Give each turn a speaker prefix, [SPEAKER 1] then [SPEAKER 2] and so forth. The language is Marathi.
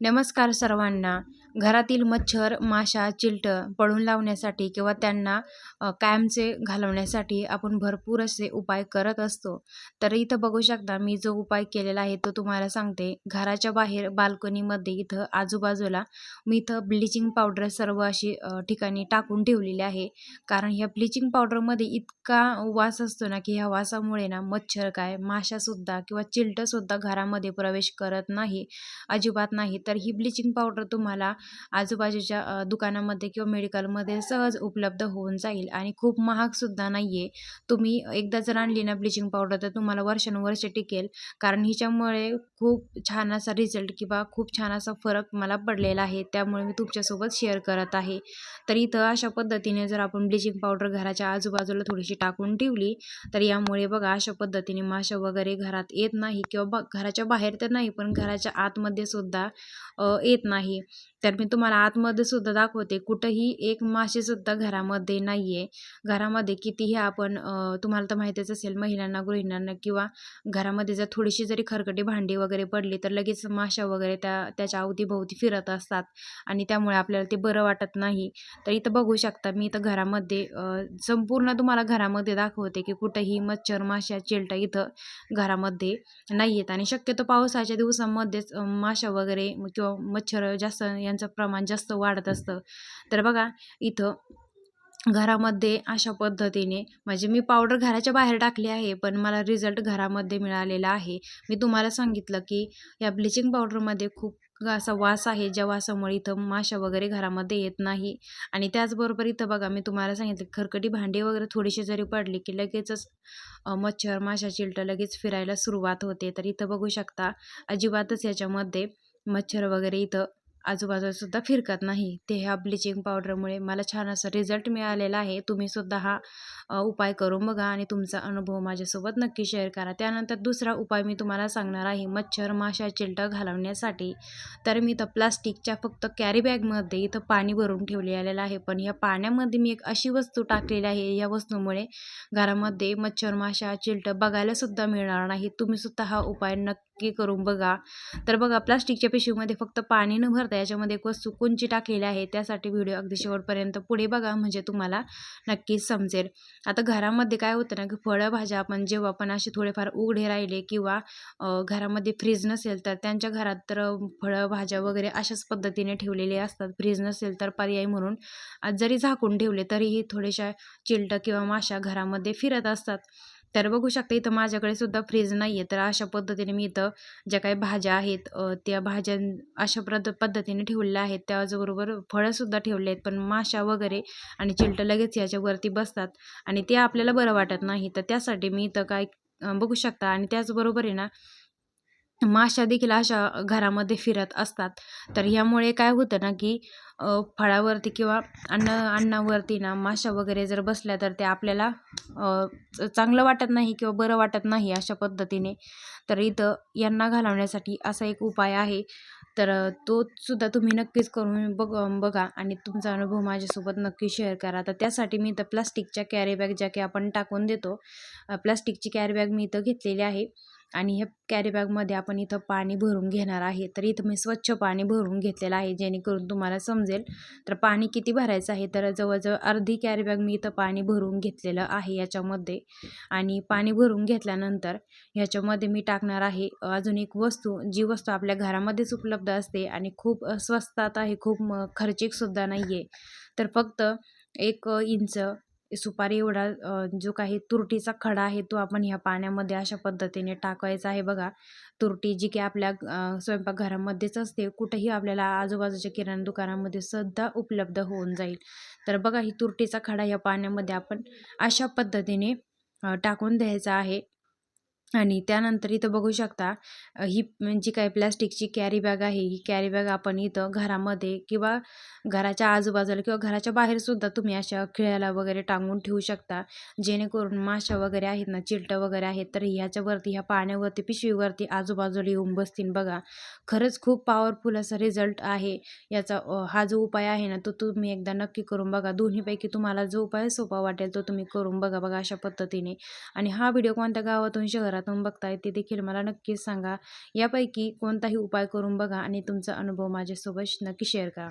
[SPEAKER 1] नमस्कार सर्वांना. घरातील मच्छर माशा चिलटं पळून लावण्यासाठी किंवा त्यांना कायमचे घालवण्यासाठी आपण भरपूर असे उपाय करत असतो. तर इथं बघू शकता मी जो उपाय केलेला आहे तो तुम्हाला सांगते. घराच्या बाहेर बाल्कनीमध्ये इथं आजूबाजूला मी इथं ब्लिचिंग पावडर सर्व अशी ठिकाणी टाकून ठेवलेली आहे. कारण ह्या ब्लिचिंग पावडरमध्ये इतका वास असतो ना की ह्या वासामुळे ना मच्छर काय माशासुद्धा किंवा चिलटंसुद्धा घरामध्ये प्रवेश करत नाही अजिबात नाही. तर ही ब्लिचिंग पावडर तुम्हाला आजूबाजूच्या दुकानामध्ये किंवा मेडिकलमध्ये सहज उपलब्ध होऊन जाईल आणि खूप महागसुद्धा नाही आहे तुम्ही एकदा जर आणली ना ब्लिचिंग पावडर तर तुम्हाला वर्षानुवर्ष टिकेल. कारण हिच्यामुळे खूप छान असा रिझल्ट किंवा खूप छान असा फरक मला पडलेला आहे. त्यामुळे मी तुमच्यासोबत शेअर करत आहे. तर इथं अशा पद्धतीने जर आपण ब्लिचिंग पावडर घराच्या आजूबाजूला थोडीशी टाकून ठेवली तर यामुळे बघा अशा पद्धतीने माशा वगैरे घरात येत नाही किंवा बघ घराच्या बाहेर तर नाही पण घराच्या आतमध्ये सुद्धा येत नाही. तर मी तुम्हाला आतमध्ये सुद्धा दाखवते कुठंही एक माशीसुद्धा घरामध्ये नाही आहे घरामध्ये कितीही आपण तुम्हाला तर माहितीच असेल महिलांना गृहिणींना किंवा घरामध्ये जर थोडीशी जरी खरकटी भांडी वगैरे पडली तर लगेच माशा वगैरे त्या त्याच्या अवतीभोवती फिरत असतात आणि त्यामुळे आपल्याला ते बरं वाटत नाही. तर इथं बघू शकता मी इथं घरामध्ये संपूर्ण तुम्हाला घरामध्ये दाखवते की कुठंही मच्छर माशा चिलटा इथं घरामध्ये नाही आहेत आणि शक्यतो पावसाच्या दिवसामध्येच माशा वगैरे किंवा मच्छर जास्त यांचं प्रमाण जास्त वाढत असतं. तर बघा इथं घरामध्ये अशा पद्धतीने म्हणजे मी पावडर घराच्या बाहेर टाकली आहे पण मला रिझल्ट घरामध्ये मिळालेला आहे. मी तुम्हाला सांगितलं की या ब्लिचिंग पावडरमध्ये खूप असा वास आहे ज्या वासामुळे इथं माशा वगैरे घरामध्ये येत नाही. आणि त्याचबरोबर इथं बघा मी तुम्हाला सांगितलं खरकटी भांडी वगैरे थोडीशी जरी पडली की लगेचच मच्छर माशा चिलटं लगेच फिरायला सुरुवात होते. तर इथं बघू शकता अजिबातच याच्यामध्ये मच्छर वगैरे इथं आजूबाजूला सुद्धा फिरकत नाही. ते ह्या ब्लिचिंग पावडरमुळे मला छान असा रिझल्ट मिळालेला आहे. तुम्ही सुद्धा हा उपाय करून बघा आणि तुमचा अनुभव माझ्यासोबत नक्की शेअर करा. त्यानंतर दुसरा उपाय मी तुम्हाला सांगणार आहे मच्छर माशा चिलटं घालवण्यासाठी. तर मी इथं प्लास्टिकच्या फक्त कॅरी बॅगमध्ये इथं पाणी भरून ठेवलेलं आहे. पण या पाण्यामध्ये मी एक अशी वस्तू टाकलेली आहे या वस्तूमुळे घरामध्ये मच्छर माशा चिलटं बघायला सुद्धा मिळणार नाही. तुम्ही सुद्धा हा उपाय नक्की नक्की करून बघा. तर बघा प्लास्टिकच्या पिशवीमध्ये फक्त पाणी न भरता याच्यामध्ये एक वस्तू कोणची टाकलेली आहे त्यासाठी व्हिडिओ अगदी शेवटपर्यंत पुढे बघा म्हणजे तुम्हाला नक्कीच समजेल. आता घरामध्ये काय होतं ना की फळं भाज्या आपण जेव्हा पण असे थोडेफार उघडे राहिले किंवा घरामध्ये फ्रीज नसेल तर त्यांच्या घरात तर फळं भाज्या वगैरे अशाच पद्धतीने ठेवलेले असतात. फ्रीज नसेल तर पर्याय म्हणून आज जरी झाकून ठेवले तरीही थोडेशा चिलटं किंवा माशा घरामध्ये फिरत असतात. तर बघू शकता इथं माझ्याकडे सुद्धा फ्रीज नाही आहे तर अशा पद्धतीने मी इथं ज्या काही भाज्या आहेत त्या भाज्या अशा प्रद पद्धतीने ठेवलेल्या आहेत. त्याचबरोबर फळंसुद्धा ठेवले आहेत. पण माशा वगैरे आणि चिलटं लगेच याच्यावरती बसतात आणि ते आपल्याला बरं वाटत नाही. तर त्यासाठी मी इथं काय बघू शकता. आणि त्याचबरोबर आहे ना माशा देखील अशा घरामध्ये फिरत असतात. तर ह्यामुळे काय होतं ना की फळावरती किंवा अन्न अन्नावरती ना माशा वगैरे जर बसल्या तर ते आपल्याला चांगलं वाटत नाही किंवा बरं वाटत नाही अशा पद्धतीने. तर इथं यांना घालवण्यासाठी असा एक उपाय आहे. तर तो सुद्धा तुम्ही नक्कीच करून बघ बघा आणि तुमचा अनुभव माझ्यासोबत नक्की शेअर करा. तर त्यासाठी मी इथं प्लास्टिकच्या कॅरीबॅग ज्या की आपण टाकून देतो प्लास्टिकची कॅरीबॅग मी इथं घेतलेली आहे. आणि ह्या कॅरीबॅगमध्ये आपण इथं पाणी भरून घेणार आहे. तर इथं मी स्वच्छ पाणी भरून घेतलेलं आहे जेणेकरून तुम्हाला समजेल. तर पाणी किती भरायचं आहे? तर जवळजवळ अर्धी कॅरीबॅग मी इथं पाणी भरून घेतलेलं आहे याच्यामध्ये. आणि पाणी भरून घेतल्यानंतर ह्याच्यामध्ये मी टाकणार आहे अजून एक वस्तू जी वस्तू आपल्या घरामध्येच उपलब्ध असते आणि खूप स्वस्तात आहे खूप म खर्चिकसुद्धा नाही आहे तर फक्त एक इंच सुपारी एवढा जो काही तुरटीचा खडा आहे तो आपण ह्या पाण्यामध्ये अशा पद्धतीने टाकायचा आहे बघा. तुरटी जी की आपल्या स्वयंपाकघरामध्येच असते कुठेही आपल्याला आजूबाजूच्या किराणा दुकानामध्ये सुद्धा उपलब्ध होऊन जाईल. तर बघा ही तुरटीचा खडा ह्या पाण्यामध्ये आपण अशा पद्धतीने टाकून द्यायचा आहे. आणि त्यानंतर इथं बघू शकता ही म्हणजे जी काही प्लॅस्टिकची कॅरी बॅग आहे. ही कॅरी बॅग आपण इथं घरामध्ये किंवा घराच्या आजूबाजूला किंवा घराच्या बाहेरसुद्धा तुम्ही अशा खिळ्याला वगैरे टांगून ठेवू शकता. जेणेकरून माशा वगैरे आहेत ना चिलटं वगैरे आहेत तर ह्याच्यावरती ह्या पाण्यावरती पिशवीवरती आजूबाजूला येऊन बसतील बघा. खरंच खूप पॉवरफुल असा रिझल्ट आहे. याचा हा जो उपाय आहे ना तो तुम्ही एकदा नक्की करून बघा. दोन्हीपैकी तुम्हाला जो उपाय सोपा वाटेल तो तुम्ही करून बघा बघा अशा पद्धतीने. आणि हा व्हिडिओ कोणत्या गावातून शहरात घरातून बघताय ते देखील मला नक्कीच सांगा. यापैकी कोणताही उपाय करून बघा आणि तुमचा अनुभव माझ्यासोबत नक्की शेअर करा.